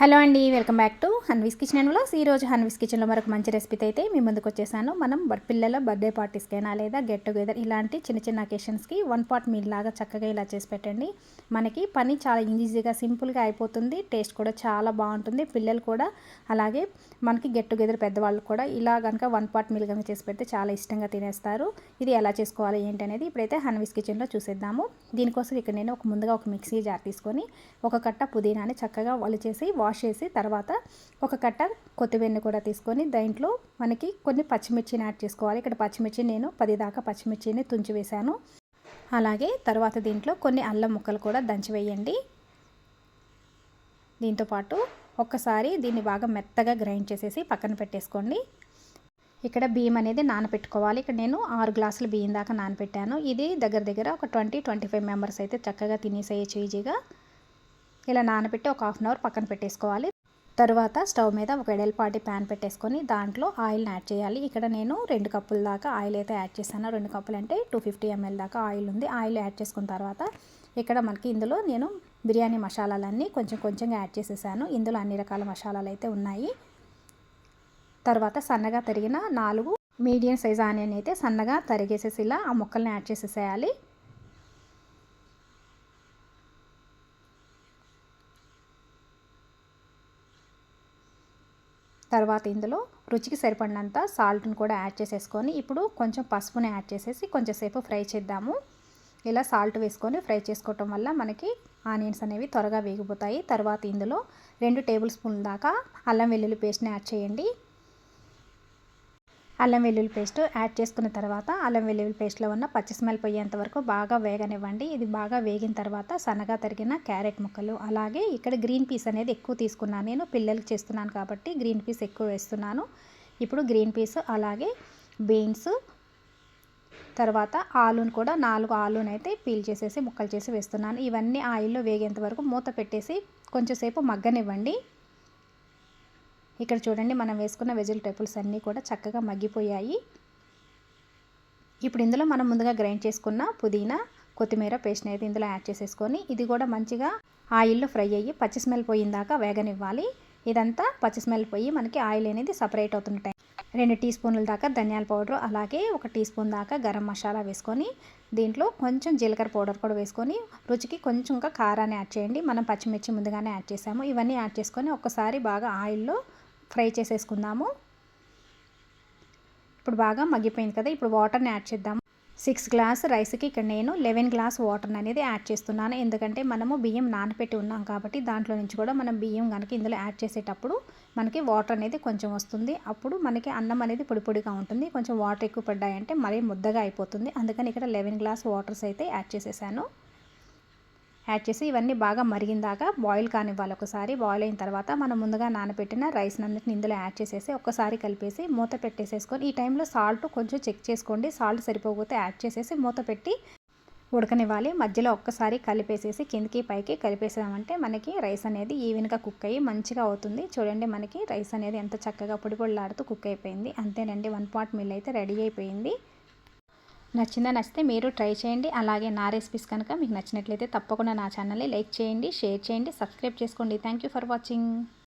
Hello అండి welcome back to Hanvi's kitchen and vlogs. ఈరోజు హన్వీస్ కిచెన్లో మరొక మంచి రెసిపీతో అయితే మీ ముందుకు వచ్చేసాను. మనం పిల్లల బర్త్డే పార్టీస్కైనా లేదా గెట్ టుగెదర్ ఇలాంటి చిన్న చిన్న అకేషన్స్కి వన్ పాట్ మీల్ లాగా చక్కగా ఇలా చేసి పెట్టండి. మనకి పని చాలా ఈజీగా సింపుల్గా అయిపోతుంది. టేస్ట్ కూడా చాలా బాగుంటుంది. పిల్లలు కూడా అలాగే మనకి గెట్ టుగెదర్ పెద్దవాళ్ళు కూడా ఇలా కనుక వన్ పాట్ మీల్ కనుక చేసి పెడితే చాలా ఇష్టంగా తినేస్తారు. ఇది ఎలా చేసుకోవాలి ఏంటి అనేది ఇప్పుడైతే హన్వీస్ కిచెన్లో చూసేద్దాము. దీనికోసం ఇక్కడ నేను ఒక ముందుగా ఒక మిక్సీ జార్ తీసుకొని ఒక కట్ట పుదీనాని చక్కగా చేసి వాష్ చేసి తర్వాత ఒక కట్ట కొత్తిమీరని కూడా తీసుకొని దాంట్లో మనకి కొన్ని పచ్చిమిర్చిని యాడ్ చేసుకోవాలి. ఇక్కడ పచ్చిమిర్చి నేను పది దాకా పచ్చిమిర్చిని తుంచి వేశాను. అలాగే తర్వాత దీంట్లో కొన్ని అల్లం ముక్కలు కూడా దంచి వేయండి. దీంతోపాటు ఒక్కసారి దీన్ని బాగా మెత్తగా గ్రైండ్ చేసేసి పక్కన పెట్టేసుకోండి. ఇక్కడ బియ్యం అనేది నానపెట్టుకోవాలి. ఇక్కడ నేను ఆరు గ్లాసుల బియ్యం దాకా నానబెట్టాను ఇది దగ్గర దగ్గర ఒక ట్వంటీ ట్వంటీ ఫైవ్ మెంబర్స్ అయితే చక్కగా తినేసేయచ్చు ఈజీగా. ఇలా నానబెట్టి ఒక హాఫ్ అన్ అవర్ పక్కన పెట్టేసుకోవాలి. తర్వాత స్టవ్ మీద ఒక ఎడల్పాటి ప్యాన్ పెట్టేసుకొని దాంట్లో ఆయిల్ని యాడ్ చేయాలి. ఇక్కడ నేను రెండు కప్పుల దాకా ఆయిల్ అయితే యాడ్ చేశాను. రెండు కప్పులు అంటే టూ ఫిఫ్టీ ఎంఎల్ దాకా ఆయిల్ ఉంది. ఆయిల్ యాడ్ చేసుకున్న తర్వాత ఇక్కడ మనకి ఇందులో నేను బిర్యానీ మసాలాలన్నీ కొంచెం కొంచెంగా యాడ్ చేసేసాను. ఇందులో అన్ని రకాల మసాలాలు అయితే ఉన్నాయి. తర్వాత సన్నగా తరిగిన నాలుగు మీడియం సైజ్ ఆనియన్ అయితే సన్నగా తరిగేసేసి ఇలా ఆ ముక్కల్ని యాడ్ చేసేసేయాలి. తర్వాత ఇందులో రుచికి సరిపడినంత సాల్ట్ని కూడా యాడ్ చేసేసుకొని ఇప్పుడు కొంచెం పసుపుని యాడ్ చేసేసి కొంచెంసేపు ఫ్రై చేద్దాము. ఇలా సాల్ట్ వేసుకొని ఫ్రై చేసుకోవటం వల్ల మనకి ఆనియన్స్ అనేవి త్వరగా వేగిపోతాయి. తర్వాత ఇందులో రెండు టేబుల్ స్పూన్ దాకా అల్లం వెల్లుల్లి పేస్ట్ని యాడ్ చేయండి. అల్లం వెల్లుల్లి పేస్ట్ యాడ్ చేసుకున్న తర్వాత అల్లం వెల్లుల్లి పేస్ట్లో ఉన్న పచ్చి స్మెల్ పోయేంత వరకు బాగా వేగనివ్వండి. ఇది బాగా వేగిన తర్వాత సన్నగా తరిగిన క్యారెట్ ముక్కలు అలాగే ఇక్కడ గ్రీన్ పీస్ అనేది ఎక్కువ తీసుకున్నాను నేను. పిల్లలకి చేస్తున్నాను కాబట్టి గ్రీన్ పీస్ ఎక్కువ వేస్తున్నాను. ఇప్పుడు గ్రీన్ పీస్ అలాగే బీన్స్ తర్వాత ఆలూని కూడా నాలుగు ఆలూని అయితే పీల్ చేసేసి ముక్కలు చేసి వేస్తున్నాను. ఇవన్నీ ఆయిల్లో వేగేంత వరకు మూత పెట్టేసి కొంచెంసేపు మగ్గనివ్వండి. ఇక్కడ చూడండి మనం వేసుకున్న వెజిటేబుల్స్ అన్నీ కూడా చక్కగా మగ్గిపోయాయి. ఇప్పుడు ఇందులో మనం ముందుగా గ్రైండ్ చేసుకున్న పుదీనా కొత్తిమీర పేస్ట్ అయితే ఇందులో యాడ్ చేసేసుకొని ఇది కూడా మంచిగా ఆయిల్లో ఫ్రై అయ్యి పచ్చి స్మెల్ పోయిందాక వేగనివ్వాలి. ఇదంతా పచ్చి స్మెల్ పోయి మనకి ఆయిల్ అనేది సపరేట్ అవుతుంటాయి రెండు టీ స్పూన్ల దాకా ధనియాల పౌడర్ అలాగే ఒక టీ స్పూన్ దాకా గరం మసాలా వేసుకొని దీంట్లో కొంచెం జీలకర్ర పౌడర్ కూడా వేసుకొని రుచికి కొంచెం ఇంకా కారాన్ని యాడ్ చేయండి. మనం పచ్చిమిర్చి ముందుగానే యాడ్ చేసాము. ఇవన్నీ యాడ్ చేసుకొని ఒక్కసారి బాగా ఆయిల్లో ఫ్రై చేసేసుకుందాము. ఇప్పుడు బాగా మగ్గిపోయింది కదా ఇప్పుడు వాటర్ని యాడ్ చేద్దాము సిక్స్ గ్లాస్ రైస్కి ఇక్కడ నేను లెవెన్ గ్లాస్ వాటర్ అనేది యాడ్ చేస్తున్నాను. ఎందుకంటే మనము బియ్యం నానపెట్టి ఉన్నాం కాబట్టి దాంట్లో నుంచి కూడా మనం బియ్యం కనుక ఇందులో యాడ్ చేసేటప్పుడు మనకి వాటర్ అనేది కొంచెం వస్తుంది. అప్పుడు మనకి అన్నం అనేది పొడి పొడిగా ఉంటుంది. కొంచెం వాటర్ ఎక్కువ పడ్డాయంటే మరీ ముద్దగా అయిపోతుంది. అందుకని ఇక్కడ లెవెన్ గ్లాస్ వాటర్స్ అయితే యాడ్ చేసేసాను. యాడ్ చేసి ఇవన్నీ బాగా మరిగిందాక బాయిల్ కానివ్వాలి ఒకసారి. బాయిల్ అయిన తర్వాత మనం ముందుగా నానబెట్టిన రైస్ అన్నిటిని ఇందులో యాడ్ చేసేసి ఒక్కసారి కలిపేసి మూత పెట్టేసేసుకొని ఈ టైంలో సాల్ట్ కొంచెం చెక్ చేసుకోండి. సాల్ట్ సరిపోకపోతే యాడ్ చేసేసి మూత పెట్టి ఉడకనివ్వాలి. మధ్యలో ఒక్కసారి కలిపేసేసి కిందికి పైకి కలిపేసామంటే మనకి రైస్ అనేది ఈవెన్గా కుక్ అయ్యి మంచిగా అవుతుంది. చూడండి మనకి రైస్ అనేది ఎంత చక్కగా పొడి పొడిలాడుతూ కుక్ అయిపోయింది. అంతేనండి వన్ పాట్ మిల్ అయితే రెడీ అయిపోయింది. నచ్చిందా నచ్చితే మీరు ట్రై చేయండి. అలాగే నా రెసిపీస్ కనుక మీకు నచ్చినట్లయితే తప్పకుండా నా ఛానల్ని లైక్ చేయండి షేర్ చేయండి సబ్స్క్రైబ్ చేసుకోండి. Thank you for watching.